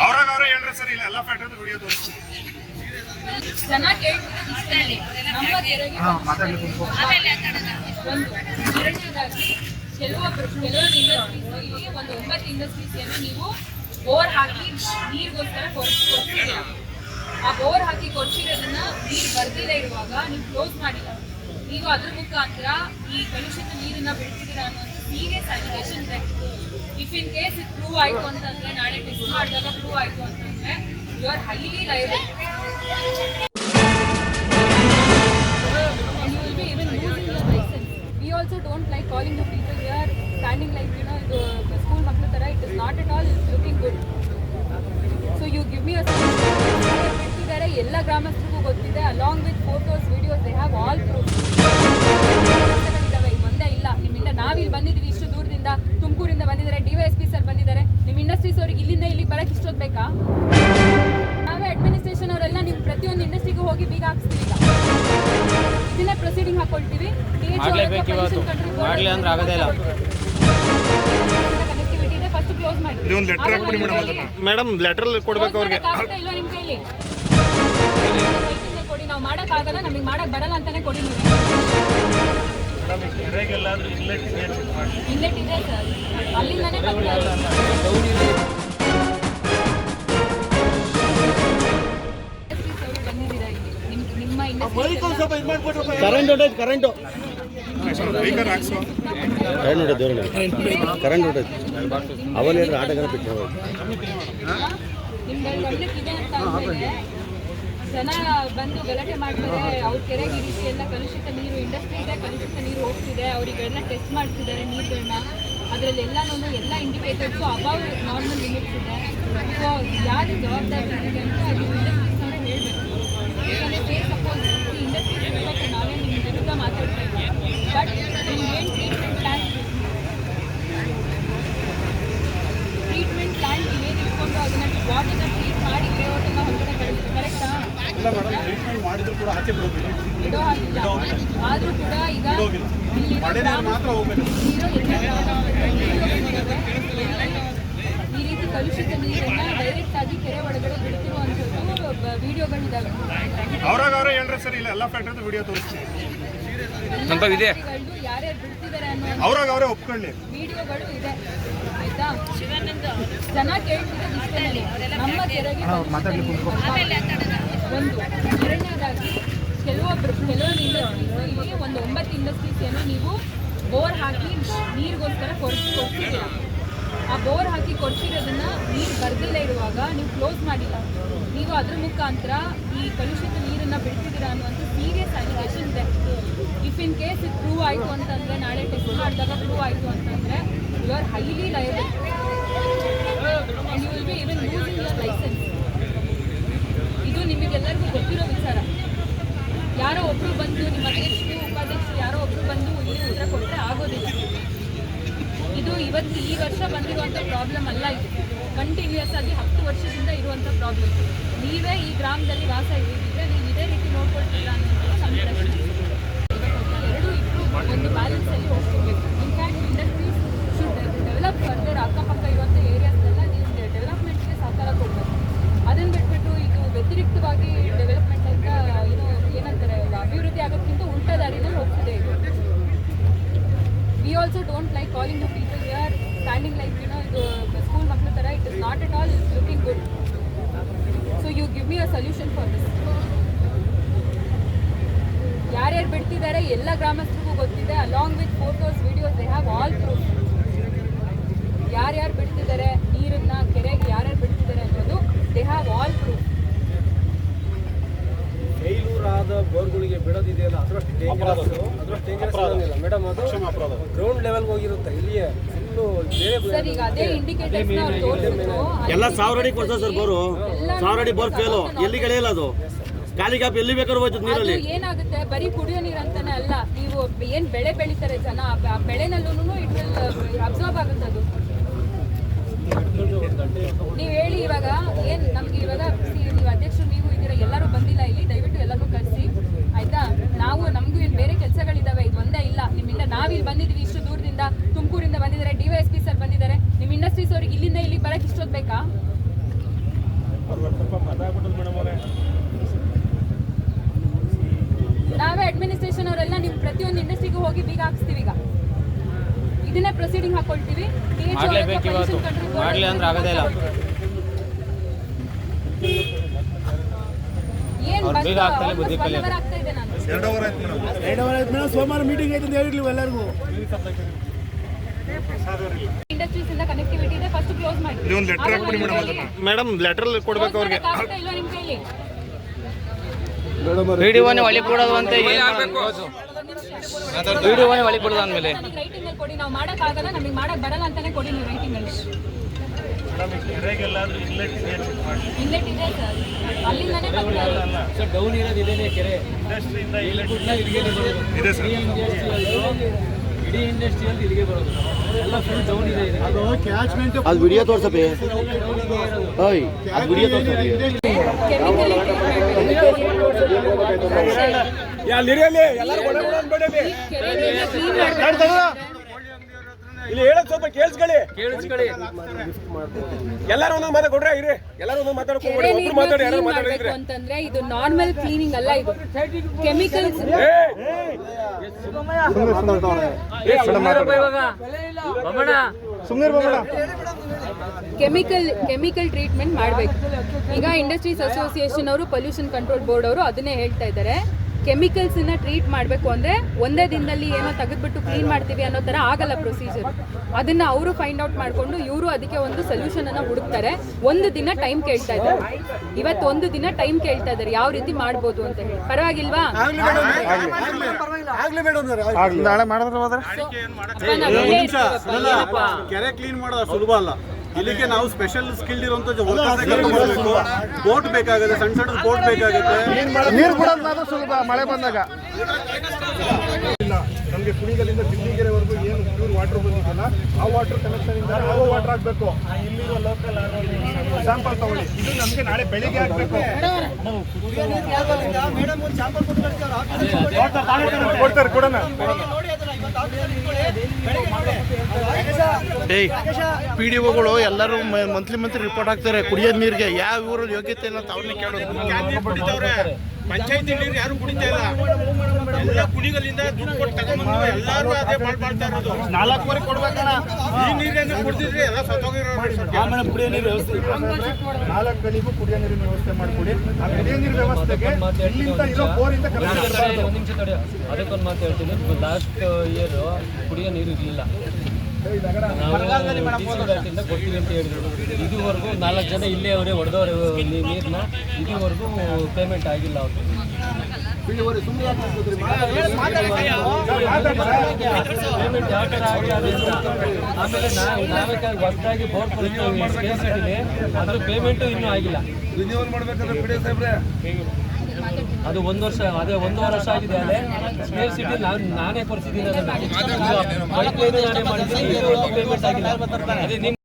ಅವ್ರಾಗ ಅವರೇ ಹೇಳ್ರಿ ಸರ್, ಇಲ್ಲ ಎಲ್ಲ ಫ್ಯಾಕ್ಟ್ರಿ ವಿಡಿಯೋ ಕೆಲವೊಬ್ರು ಕೆಲವೊಂದು ಇಂಡಸ್ಟ್ರೀಸ್ ಒಂದು ಒಂಬತ್ತು ಇಂಡಸ್ಟ್ರೀಸಿಯನ್ನು ನೀವು ಬೋರ್ ಹಾಕಿ ನೀರಿಗೋಸ್ಕರ ಕೊಡ್ತೀರಾ ಆ ಬೋರ್ ಹಾಕಿ ಕೊಡ್ತಿರೋದನ್ನ ನೀರು ಬರ್ದಿಲ್ಲ ಇರುವಾಗ ನೀವು ಕ್ಲೋಸ್ ಮಾಡಿಲ್ಲ. ನೀವು ಅದ್ರ ಮುಖಾಂತರ ಈ ಕಲುಷಿತ ನೀರನ್ನ ಬಿಡ್ತಿದ್ದೀರಾ ಅನ್ನೋದು serious allegation if in case ಇದು ಪ್ರೂವ್ ಆಯ್ತು ಅಂತಂದ್ರೆ ನಾಳೆ ಟೆಸ್ಟ್ ಮಾಡಿದಾಗ ಪ್ರೂವ್ ಆಯ್ತು ಅಂತಂದ್ರೆ ಯು ಆರ್ ಹೈಲಿ ಲೈಬಲ್ ಮಾಡ್ಲೇಬೇಕು ಇವತ್ತು. ಮಾಡ್ಲಿ ಅಂದ್ರೆ ಆಗೋದೇ ಇಲ್ಲ. ಕನೆಕ್ಟಿವಿಟಿ ಇದೆ ಫಸ್ಟ್ ಕ್ಲೋಸ್ ಮಾಡಿ ನೀವು ಒಂದು ಲೆಟರ್ ಹಾಕ್ಬಿಡಿ ಮೇಡಮ್ ಲೆಟರ್ ಕೊಡ್ಬೇಕು ಅವ್ರಿಗೆ ಕೊಡಿ ನಾವು ಮಾಡೋಕ್ಕಾಗಲ್ಲ ನಮಗೆ ಮಾಡಕ್ ಬರಲ್ಲ ಅಂತಾನೆ ಕೊಡಿ ಇನ್ಲೆಟ್ ಇದೆ ಸರ್ ಅಲ್ಲಿಂದಾನೇ ಕರೆಂಟ್ ಕರೆಂಟು ಕರೆಂಟ್ ದೇವ್ರ ಕರೆಂಟ್ ಅವಲ್ಲಿ ಹೇಳಿದ್ರೆ ಆಟಗಾರ ಜನ ಬಂದು ಗಲಾಟೆ ಮಾಡ್ತಾರೆ ಎಲ್ಲ ಕಲುಷಿತ ನೀರು ಇಂಡಸ್ಟ್ರಿ ಇದೆ, ಕಲುಷಿತ ನೀರು ಹೋಗ್ತಿದೆ ಅವರಿಗೆಲ್ಲ ಟೆಸ್ಟ್ ಮಾಡ್ತಿದ್ದಾರೆ ಅದರಲ್ಲಿ ಎಲ್ಲ ಇಂಡಿಕೇಟರ್ಸು ಅಬೌವ್ ನಾರ್ಮಲ್ ಲಿಮಿಟ್ಸ್ ಇದೆ. ಸೊ ಯಾರು ಜವಾಬ್ದಾರಿ ಅಂತ ಬಟ್ ಏನು ಟ್ರೀಟ್ಮೆಂಟ್ ಪ್ಲ್ಯಾನ್ ಟ್ರೀಟ್ಮೆಂಟ್ ಪ್ಲಾನ್ ಏನು ಇಟ್ಕೊಂಡು ಅದನ್ನ ವಾಟರ್ ಟ್ರೀಟ್ ಮಾಡಿ ಬೇರೆಯವ್ರನ್ನ ಹೊರಗಡೆ ಕಳಿಸ್ತಾರೆ ಕರೆಕ್ಟಾ ಮಾಡಿದ್ರು ಕೂಡ ಆಚೆ ಬಿಡೋದಿಲ್ಲ. ಇಡೋ ಹಾಗಿಲ್ಲ. ಆದ್ರೂ ಕೂಡ ಈಗ ಇಲ್ಲಿರೋ ಮಾತ್ರ ಹೋಗ್ಬೇಕು. ಈ ರೀತಿ ಕಲುಷಿತ ನೀರನ್ನ ಡೈರೆಕ್ಟ್ ಆಗಿ ಕೆರೆ ಒಳಗಡೆ ಬಿಡ್ತಿರುವಂಥದ್ದು ವಿಡಿಯೋಗಳಿದಾವೆ ಅವ್ರಾಗ ಅವರೇ ಹೇಳ್ರಿ ಸರ್ ಇಲ್ಲ ಎಲ್ಲ ಫ್ಯಾಕ್ಟ್ರಿ ವಿಡಿಯೋ ತೋರಿಸಿ ಇದೆ. ಅವ್ರಾಗ ಅವರೇ ಒಪ್ಕೊಳ್ಳಿ. ವಿಡಿಯೋಗಳು ಇದೆ. ಆಯ್ತಾ? ಜನ ಕೇಳ್ತಿರೋದು ನಮ್ಮ ಕೆರೆಗೆ ಒಂದು ಎರಡನೇದಾಗಿ ಕೆಲವೊಬ್ರು ಕೆಲವೊಂದು ಇಂಡಸ್ಟ್ರೀಸ್ ಇಲ್ಲಿ ಒಂದು ಒಂಬತ್ತು ಇಂಡಸ್ಟ್ರೀಸ್ ಏನೋ ನೀವು ಬೋರ್ ಹಾಕಿ ನೀರಿಗೋಸ್ಕರ ಕೊಡ್ಸಿ ಕೊಡ್ತಿದ್ದೀರಾ ಆ ಬೋರ್ ಹಾಕಿ ಕೊಡ್ತಿರೋದನ್ನ ನೀರು ಬರ್ದಿಲ್ಲ ಇರುವಾಗ ನೀವು ಕ್ಲೋಸ್ ಮಾಡಿಲ್ಲ. ನೀವು ಅದ್ರ ಮುಖಾಂತರ ಈ ಕಲುಷಿತ ನೀರನ್ನ ಬಿಡ್ತಿದ್ದೀರಾ ಅನ್ನುವಂಥ ಸೀರಿಯಸ್ ಅಲಿಗೇಷನ್ ಇದೆ. ಇಫ್ ಇನ್ ಕೇಸ್ ಇದು ಪ್ರೂವ್ ಆಯಿತು ಅಂತಂದರೆ, ನಾಳೆ ಟೆಸ್ಟ್ ಮಾಡಿದಾಗ ಪ್ರೂವ್ ಆಯಿತು ಅಂತಂದರೆ you are highly liable you will even losing ಇದು ನಿಮಗೆಲ್ಲರಿಗೂ ಗೊತ್ತಿರೋ ವಿಚಾರ. ಯಾರೋ ಒಬ್ರು ಬಂದು ನಿಮ್ಮ ಅಧ್ಯಕ್ಷರು, ಉಪಾಧ್ಯಕ್ಷರು ಯಾರೋ ಒಬ್ರು ಬಂದು ಇಲ್ಲಿ ಉತ್ತರ ಕೊಟ್ಟರೆ ಆಗೋದಿಲ್ಲ. ಇದು ಇವತ್ತು ಈ ವರ್ಷ ಬಂದಿರುವಂಥ ಪ್ರಾಬ್ಲಮ್ ಅಲ್ಲ ಇದು. ಕಂಟಿನ್ಯೂಸ್ ಆಗಿ ಹತ್ತು ವರ್ಷದಿಂದ ಇರುವಂಥ ಪ್ರಾಬ್ಲಮ್ ನೀವೇ ಈ ಗ್ರಾಮದಲ್ಲಿ ವಾಸ ಇದ್ರೆ ನೀವು ಇದೇ ರೀತಿ ನೋಡ್ಕೊಳ್ತಿಲ್ಲ ಅನ್ನೋದು ನಮ್ಮ ಎರಡೂ ಇಬ್ಬರು ಒಂದು ಬ್ಯಾಲೆನ್ಸಲ್ಲಿ ಹೋಗ್ಕೋಬೇಕು in fact industries should develop further ಅಕ್ಕಪಕ್ಕ ಇರುವಂಥ ಏರಿಯಾಸ್ನೆಲ್ಲ ನೀವು ಡೆವಲಪ್ಮೆಂಟ್ಗೆ ಸಹಕಾರ ಕೊಡಬೇಕು. ಅದನ್ನು ಬಿಟ್ಬಿಟ್ಟು ಇದು ವ್ಯತಿರಿಕ್ತವಾಗಿ ಡೆವಲಪ್ಮೆಂಟ್ ಅಂತ ಏನು ಏನಂತಾರೆ, ಅಭಿವೃದ್ಧಿ ಆಗೋಕ್ಕಿಂತ ಉಲ್ಟಾ ದಾರಿನಲ್ಲಿ ಹೋಗ್ತಿದೆ ಇದು. We also don't like calling the people are standing like you know ಇದು ಸ್ಕೂಲ್ ಮಕ್ಕಳ ಥರ it is not at all is looking good so you give me a solution for this ಯಾರ್ಯಾರು ಬಿಡ್ತಿದ್ದಾರೆ ಎಲ್ಲ ಗ್ರಾಮಸ್ಥರಿಗೂ ಗೊತ್ತಿದೆ. Along with photos videos they have all proof ಯಾರ್ಯಾರು ಬಿಡ್ತಿದ್ದಾರೆ ನೀರನ್ನ ಕೆರೆಗೆ ಯಾರ್ಯಾರು ಬಿಡ್ತಿದ್ದಾರೆ ಅನ್ನೋದು they have all proof failure ಆದ ಬೋರ್ಗಳಿಗೆ ಬಿಡೋದಿದೆಯಲ್ಲ ಅದರಷ್ಟು ಡೇಂಜರಸ್ ಅದರಷ್ಟು ಡೇಂಜರಸ್ ಇಲ್ಲ ಮೇಡಮ್ ಅದು ಗ್ರೌಂಡ್ ಲೆವೆಲ್ಗೆ ಹೋಗಿರುತ್ತೆ. ಇಲ್ಲಿಯೇ ಫುಲ್ಲು ಬೇರೆ ಸರ್ ಈಗ ಅದೇ ಇಂಡಿಕೇಟರ್ಸ್ ಅವ್ರು ತೋರಿಸಿದ್ರು. ಎಲ್ಲ ಸಾವಿರ ಅಡಿ ಕೊಡ್ತಾರೆ ಸರ್ ಬೋರು. ಸಾವಿರ ಅಡಿ ಬೋರ್ ಫೇಲು ಎಲ್ಲಿ ಇಲ್ಲ ಅದು? ಖಾಲಿ ಗ್ಯಾಪ್ ಎಲ್ಲಿ ಬೇಕಾದ್ರೂ ಹೋಯ್ತದೆ ನೀರಲ್ಲಿ. ಏನಾಗುತ್ತೆ ಬರೀ ಕುಡಿಯೋ ನೀರಂತಾನೆ ಅಲ್ಲ, ನೀವು ಏನ್ ಬೆಳೆ ಬೆಳಿತಾರೆ ಜನ, ಆ ಬೆಳೆನಲ್ಲೂ ಇದ್ರಲ್ಲಿ ಅಬ್ಸರ್ವ್ ಆಗುತ್ತೆ ಅದು ನೀವ್ ಹೇಳಿ ಇವಾಗ ಏನ್ ನಮ್ಗೆ ಇವಾಗ ನೀವು ಅಧ್ಯಕ್ಷರು, ನೀವು ಇದೀರ ಎಲ್ಲರೂ ಬಂದಿಲ್ಲ ಇಲ್ಲಿ, ದಯವಿಟ್ಟು ಎಲ್ಲರೂ ಕಳಿಸಿ ಆಯ್ತಾ? ನಾವು, ನಮಗೂ ಇಲ್ಲಿ ಬೇರೆ ಕೆಲಸಗಳಿದಾವೆ, ಇದು ಒಂದೇ ಇಲ್ಲ. ನಿಮ್ಮಿಂದ ನಾವಿಲ್ಲಿ ಬಂದಿದ್ವಿ ಇಷ್ಟು ದೂರದಿಂದ. ತುಮಕೂರಿಂದ ಬಂದಿದ್ದಾರೆ, ಡಿ ಪಿ ಸರ್ ಬಂದಿದ್ದಾರೆ. ನಿಮ್ ಇಂಡಸ್ಟ್ರೀಸ್ ಅವ್ರಿಗೆ ಇಲ್ಲಿಂದ ಇಲ್ಲಿಗೆ ಬರಕ್ ಇಷ್ಟೊದ್ ಬೇಕಾ? ಕಲಿಯೋದು. ಅಡ್ಮಿನಿಸ್ಟ್ರೇಷನ್ ಅವರೆಲ್ಲ ನೀವು ಪ್ರತಿಯೊಂದು ಇಂಡಸ್ಟ್ರಿಗೂ ಹೋಗಿ ಬೀಗ ಹಾಕ್ಸ್ತೀವಿ ಈಗ. ಇದನ್ನೇ ಪ್ರೊಸೀಡಿಂಗ್ ಹಾಕೊಳ್ತೀವಿ. ಸೋಮವಾರ ಮೀಟಿಂಗ್ ಐತೆ ಅಂತ ಹೇಳಿರ್ಲಿಲ್ಲ ಎಲ್ಲರಿಗೂ? ಇಂಡಸ್ಟ್ರೀಸ್ ಇಂದ ಕನೆಕ್ಟಿವಿಟಿ ಇದೆ. ಫಸ್ಟ್ ಕ್ಲೋಸ್ ಮಾಡಿ. ನೀವು ಮೇಡಮ್ ಲೆಟರ್ ಕೊಡ್ಬೇಕು ಅವ್ರಿಗೆ ಆಗುತ್ತಾ ಇಲ್ವಾ ನಿಮ್ ಕೈಲಿ ವಿಡಿಯೋನೇ ಒಳಿ ಬಿಡೋದು ಅಂತ ವಿಡಿಯೋನೇ ಒಳಗೆ ಬಿಡೋದು ಅಂದಮೇಲೆ. ಕೊಡಿ ನಾವು ಮಾಡೋಕ್ಕಾಗಲ್ಲ ಆಗಲ್ಲ ನಮಗೆ ಮಾಡಕ್ ಬರಲ್ಲ ಅಂತಾನೆ ಕೊಡಿ ನೀವು ರೈಟಿಂಗ್ ಅಲ್ಲಿ. ಇನ್ಲೆಟ್ ಇದೆ ಸರ್. ಅಲ್ಲಿಂದಾನೇ ಬರ್ತಾ ಇರೋದು. ಸರ್ ಡೌನ್ ಇರೋದು ಇದೇನೆ ಕೆರೆ? ಇದೆ ಸರ್. ಇಡೀ ಇಂಡಸ್ಟ್ರಿಯಲ್ಲಿ ಇಲ್ಲಿಗೆ ಬರೋದು. ಎಲ್ಲ ಫುಲ್ ಡೌನ್ ಇದೆ ಅದು ಕ್ಯಾಚ್ಮೆಂಟ್ ಅದು ವಿಡಿಯೋ ತೋರ್ಸಪ್ಪಿ. ಓಯ್ ಅದು ವಿಡಿಯೋ ತೋರ್ಸಪ್ಪಿ. ಕೆಮಿಕಲ್ ಇಲ್ಲಿ. ಹೇಳಕ್ ಸ್ವಲ್ಪ ಕೇಳಿಸ್ಕೊಳ್ಳಿ. ಎಲ್ಲರೂ ಒಂದೊಂದು ಮಾತಾಡ್ಕೊಡ್ರೆ ಇರಿ. ಎಲ್ಲರೂ ಒಂದೊಂದು ಮಾತಾಡ್ಕೊಂಡು ಒಬ್ರು ಮಾತಾಡಿ ಯಾರು ಮಾತಾಡಿದ್ರೆ. ಅಂತಂದ್ರೆ ಇದು ನಾರ್ಮಲ್ ಕ್ಲೀನಿಂಗ್ ಅಲ್ಲ ಇದು. ಕೆಮಿಕಲ್ಸ್ ಕೆಮಿಕಲ್ ಕೆಮಿಕಲ್ ಟ್ರೀಟ್ಮೆಂಟ್ ಮಾಡಬೇಕು. ಈಗ ಇಂಡಸ್ಟ್ರೀಸ್ ಅಸೋಸಿಯೇಷನ್ ಅವರು, ಪೊಲ್ಯೂಷನ್ ಕಂಟ್ರೋಲ್ ಬೋರ್ಡ್ ಅವರು ಅದನ್ನೇ ಹೇಳ್ತಾ ಇದ್ದಾರೆ. ಕೆಮಿಕಲ್ಸ್ನ ಟ್ರೀಟ್ ಮಾಡಬೇಕು ಅಂದ್ರೆ ಒಂದೇ ದಿನದಲ್ಲಿ ಏನೋ ತೆಗೆದ್ಬಿಟ್ಟು ಕ್ಲೀನ್ ಮಾಡ್ತೀವಿ ಅನ್ನೋ ತರ ಆಗಲ್ಲ ಪ್ರೊಸೀಜರ್ ಅದನ್ನ ಅವರು ಫೈಂಡ್ ಔಟ್ ಮಾಡ್ಕೊಂಡು ಇವರು ಅದಕ್ಕೆ ಒಂದು ಸೊಲ್ಯೂಷನ್ ಅನ್ನ ಹುಡುಕ್ತಾರೆ. ಒಂದು ದಿನ ಟೈಮ್ ಕೇಳ್ತಾ ಇದ್ದಾರೆ. ಇವತ್ತು ಒಂದು ದಿನ ಟೈಮ್ ಕೇಳ್ತಾ ಇದ್ದಾರೆ. ಯಾವ ರೀತಿ ಮಾಡ್ಬೋದು ಅಂತ ಹೇಳಿ. ಪರವಾಗಿಲ್ವಾ? ನಾಳೆ ಮಾಡಿದ್ರೆ ಹೋದ್ರೆ? ಇಲ್ಲಿಗೆ ನಾವು ಸ್ಪೆಷಲ್ ಸ್ಕಿಲ್ಡ್ ಇರುವಂತ ಮಾಡಬೇಕು ಬೋಟ್ ಬೇಕಾಗುತ್ತೆ ಸಣ್ಣ ಸಣ್ಣ ಬೋಟ್ ಬೇಕಾಗುತ್ತೆ. ನೀರು ಬಿಡೋದು ಮಾತ್ರ ಸುಲಭ ಮಳೆ ಬಂದಾಗ. ಇಲ್ಲ ನಮಗೆ ಕುಣಿಗಲಿಂದ ಬಿಲ್ಲಿಗೆರೆವರೆಗೂ ಏನು ಪ್ಯೂರ್ ವಾಟರ್ ಬಂದಿದ್ದಲ್ಲ. ಆ ವಾಟರ್ ಕನೆಕ್ಷನ್ ಇಂದ ನಾವು ವಾಟರ್ ಆಗಬೇಕು. ಇಲ್ಲಿರೋ ಲೋಕಲ್ ಸ್ಯಾಂಪಲ್ ತಗೊಳ್ಳಿ. ಇದು ನಮಗೆ ನಾಳೆ ಬೆಳಿಗ್ಗೆ ಆಗಬೇಕು. ಕೊಡ್ತಾರೆ ಕೊಡೋಣ. ಏಯ್ ಪಿ ಡಿ ಒಗಳು ಎಲ್ಲರೂ ಮಂತ್ಲಿ ಮಂತ್ಲಿ ರಿಪೋರ್ಟ್ ಹಾಕ್ತಾರೆ. ಕುಡಿಯೋ ನೀರಿಗೆ ಯಾವ ಊರಲ್ಲಿ ಯೋಗ್ಯತೆ ಇಲ್ಲ ಅಂತ ಅವ್ರನ್ನ ಕೇಳೋದು. ಪಂಚಾಯತಿ ನೀರು ಯಾರು ಕುಡಿತಾ ಇಲ್ಲ? ಎಲ್ಲ ಕುಣಿಗಲಿಂದ ದುಡ್ಡು ಕೊಟ್ಟು ತಗೊಂಡ್ಬಂದು ಎಲ್ಲರೂ ಅದೇ ಮಾಡ್ ಮಾಡ್ತಾ ಇರೋದು. ನಾಲ್ಕುವರೆ ಕೊಡ್ಬೇಕಣ್ಣ. ಈ ನೀರನ್ನ ಕುಡಿದ್ರೆ ಎಲ್ಲ ಸತ್ತೋಗಿರೋ ಕುಡಿಯೋ ನೀರು ವ್ಯವಸ್ಥೆ ನಾಲ್ಕು ಗಡಿಗೂ ಕುಡಿಯೋ ನೀರಿನ ವ್ಯವಸ್ಥೆ ಮಾಡಿಕೊಡಿ. ಆ ಕುಡಿಯೋ ನೀರಿನ ವ್ಯವಸ್ಥೆಗೆ ಇಲ್ಲಿಂದ ಇರೋ ಬೋರಿಂದ ಒಂದು ನಿಮಿಷ ತಡಿ. ಅದಕ್ಕೊಂದು ಮಾತು ಹೇಳ್ತೀನಿ. ಲಾಸ್ಟ್ ಇಯರ್ ಕುಡಿಯೋ ನೀರು ಇರಲಿಲ್ಲ ನಾವು ಕೊಡ್ತೀವಿ ಅಂತ ಹೇಳಿದ್ರು ಇದುವರೆಗೂ ನಾಲ್ಕು ಜನ ಇಲ್ಲೇ ಅವರೇ ಹೊಡೆದವ್ರೆ ನೀರನ್ನ ಇದುವರೆಗೂ ಪೇಮೆಂಟ್ ಆಗಿಲ್ಲ ಅವರು ಪೇಮೆಂಟ್ ಯಾವ ಥರ ಆಗಿ ಆಮೇಲೆ ನಾವು ನಾವೇ ಹೊಸದಾಗಿ ಬೋರ್ಡ್ ಕೊಡ್ತೀವಿ ಅದ್ರ ಪೇಮೆಂಟು ಇನ್ನೂ ಆಗಿಲ್ಲ. ಅದು ಒಂದು ವರ್ಷ ಅದೇ ಒಂದೂವರೆ ವರ್ಷ ಆಗಿದೆ ಅದೇ ಸ್ಪೇರ್ ಸಿಟಿ ನಾನು ನಾನೇ ಕೊಡ್ಸಿದ್ದೀನಿ ಅದನ್ನು ಪೈಪ್ ಲೈನ್ ನಾನೇ ಮಾಡಿದ್ದೀನಿ ಪೇಮೆಂಟ್ ಆಗಿಲ್ಲ ಅದೇ ನಿಮ್ಮ